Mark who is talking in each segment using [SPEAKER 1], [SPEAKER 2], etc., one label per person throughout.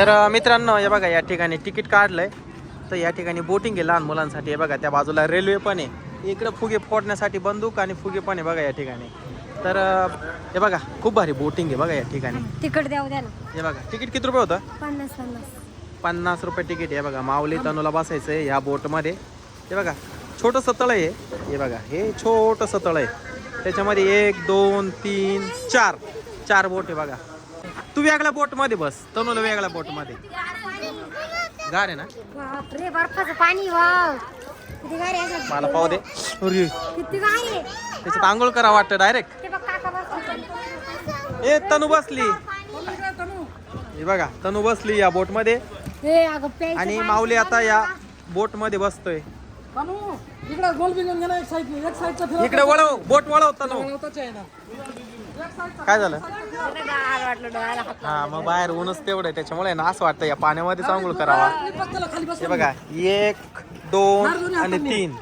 [SPEAKER 1] तर मित्रांनो हे बघा या ठिकाणी तिकीट काढलंय. तर या ठिकाणी बोटिंग आहे लहान मुलांसाठी. हे बघा त्या बाजूला रेल्वे पण आहे. इकडं फुगे फोडण्यासाठी बंदूक आणि फुगे पण आहे बघा या ठिकाणी. तर हे बघा खूप भारी बोटिंग आहे बघा या ठिकाणी.
[SPEAKER 2] तिकट द्याऊ द्या ना.
[SPEAKER 1] हे बघा तिकीट किती रुपये होतं?
[SPEAKER 2] पन्नास पन्नास.
[SPEAKER 1] पन्नास रुपये तिकीट आहे बघा. माऊली तनूला बसायचं आहे ह्या बोटमध्ये. हे बघा छोटंसं तळ आहे. हे बघा हे छोटंसं तळ आहे. त्याच्यामध्ये एक दोन तीन चार. चार बोट आहे बघा. तू वेगळ्या बोटमध्ये बस. तनूला वेगळ्या बोटमध्ये गार आहे ना?
[SPEAKER 2] बापरे बर्फाचं पाणी वाव. किती गाडी आहे
[SPEAKER 1] मला पाहू दे. अरे,
[SPEAKER 2] किती गाडी आहे.
[SPEAKER 1] त्याच्यात आंघोळ करा वाटतं डायरेक्ट
[SPEAKER 2] ते बघ काका बसतो
[SPEAKER 1] ए तनू बसली. हे बघा तनू बसली या बोटमध्ये
[SPEAKER 2] हे अगं प्यायचं
[SPEAKER 1] आणि
[SPEAKER 2] पाणी
[SPEAKER 1] माऊली आता या बोटमध्ये बसतोय.
[SPEAKER 3] कानू इकडे गोल बिघून गेला एक साईड एक साईडचा फिरव.
[SPEAKER 1] इकडे वळव बोट वळव तनू.
[SPEAKER 3] वळवताच आहे ना.
[SPEAKER 1] काय झालं?
[SPEAKER 2] वाटलं डोळ्याला हात
[SPEAKER 1] हा मग बाहेर ऊनच तेवढं आहे त्याच्यामुळे ना असं वाटतं या पाण्यामध्येच आंघोळ करावा. हे बघा एक दोन आणि तीन.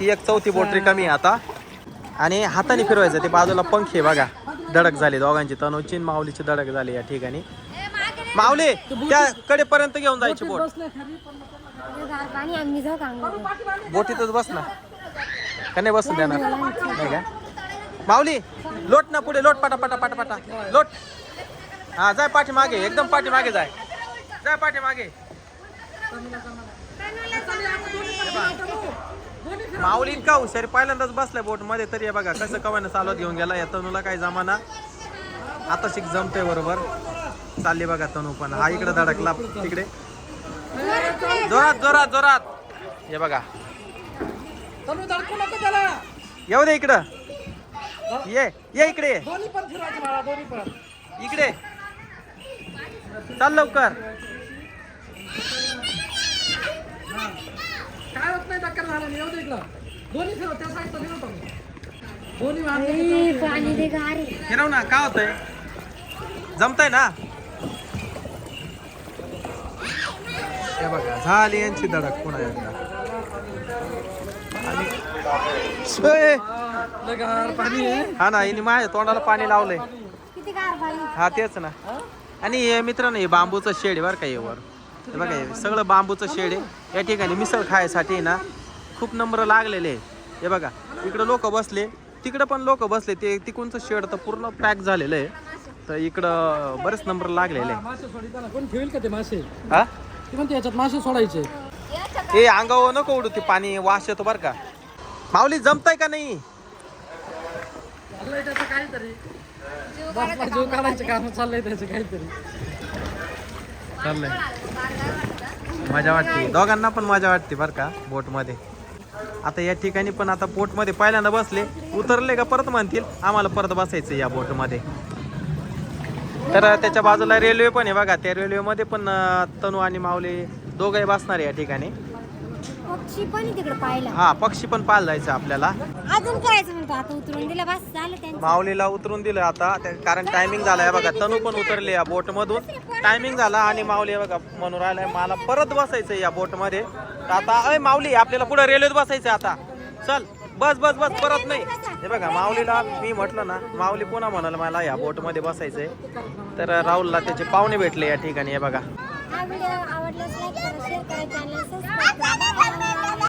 [SPEAKER 1] ही एक चौथी बोट रिकामी आहे आता. आणि हाताने फिरवायचं ते बाजूला पंखे बघा. धडक झाली दोघांची. तनुची माऊलीची धडक झाली या ठिकाणी. माऊली त्या कडेपर्यंत घेऊन जायची बोट.
[SPEAKER 2] हे?
[SPEAKER 1] बोटीतच बस ना. का नाही बसून देणार? नाही का? माऊली लोट ना पुढे लोट पाटा पाटा पाटा पाटा लोट. हा जाय पाठी मागे एकदम पाठी मागे जाय. जाय पाठी मागे माऊली इतका हुशारी पहिल्यांदाच बसलाय बोटमध्ये तरी बघा कसं कवानं चालवत घेऊन गेला या तनूला काही जमाना. आता शिक जमतोय बरोबर. चालली बघा तनू पण. हा इकडे धडकला तिकडे. जोरात जोरात जोरात. हे बघा. येऊ दे इकडं. ये ये इकडे. इकडे. चाल लवकर.
[SPEAKER 3] काय होत नाही टक्कर झालं? नाही येऊ दे इकडं. दोन्ही फिरव त्या साईडचा फिरवतो मी दोन्ही वाहन
[SPEAKER 2] पाणी ते गार. आहे.
[SPEAKER 1] फिरव ना काय होतंय? जमतंय ना? हे बघा झाली यांची धडक पुन्हा एकदा. आणि ए,
[SPEAKER 3] गार पाणी आहे.
[SPEAKER 1] हा ना हिने माझ्या तोंडाला पाणी लावलंय.
[SPEAKER 2] किती गार पाणी?
[SPEAKER 1] हा तेच ना. आणि हे मित्रांनो हे बांबूचं शेड आहे बरं का हे वर. हे बघा हे सगळं बांबूचं शेड आहे. या ठिकाणी मिसळ खायसाठी ना खूप नंबर लागलेले आहे. हे बघा इकडं लोक बसले. तिकडं पण लोक बसले. ते तिकडचं शेड तर पूर्ण पॅक झालेलं आहे. तर इकडं बरेच नंबर लागलेले आहे.
[SPEAKER 3] ते
[SPEAKER 1] हा?
[SPEAKER 3] ते याच्यात मासे सोडायचे.
[SPEAKER 1] हे अंगावर नको उडू ते पाणी वास येतो बरं का. माऊली जमताय का नाही?
[SPEAKER 3] चाललंय त्याचं काहीतरी. बाप्पा जीव काढायचे काम चाललंय त्याचं काहीतरी.
[SPEAKER 1] चाललंय. मजा वाटते. दोघांना पण मजा वाटते बरं का बोटमध्ये. आता या ठिकाणी पण आता बोटमध्ये पहिल्यांदा बसले. उतरले का परत म्हणतील आम्हाला परत बसायचं या बोटमध्ये. तर त्याच्या बाजूला रेल्वे पण आहे बघा. त्या रेल्वेमध्ये पण तनू आणि माऊली दोघंही बसणार आहे या ठिकाणी.
[SPEAKER 2] पक्षी पण आहे तिकडे पाहिला
[SPEAKER 1] हा पक्षी पण पाहायला जायचं आपल्याला.
[SPEAKER 2] अजून करायचं म्हणतो आता उतरून दिलं बस झालं त्यांचं.
[SPEAKER 1] माऊलीला उतरून दिलं आता त्या- कारण टायमिंग झालाय बघा तनू पण उतरले या बोट मधून टायमिंग झाला आणि माऊली हे बघा म्हणून राहिलाय मला परत बसायचं या बोटमध्ये तर आता अय माऊली आपल्याला पुढे रेल्वेत बसायचं आता. चल बस बस बस परत नाही. हे बघा माऊलीला मी म्हटलं ना माऊली पुन्हा म्हणाल मला या बोटमध्ये बसायचंय. तर राहुलला त्याचे पाहुणे भेटले या ठिकाणी हे बघा.
[SPEAKER 2] हा व्हिडिओ आवडल्यास लाईक करा शेअर करा चॅनल सबस्क्राईब करा.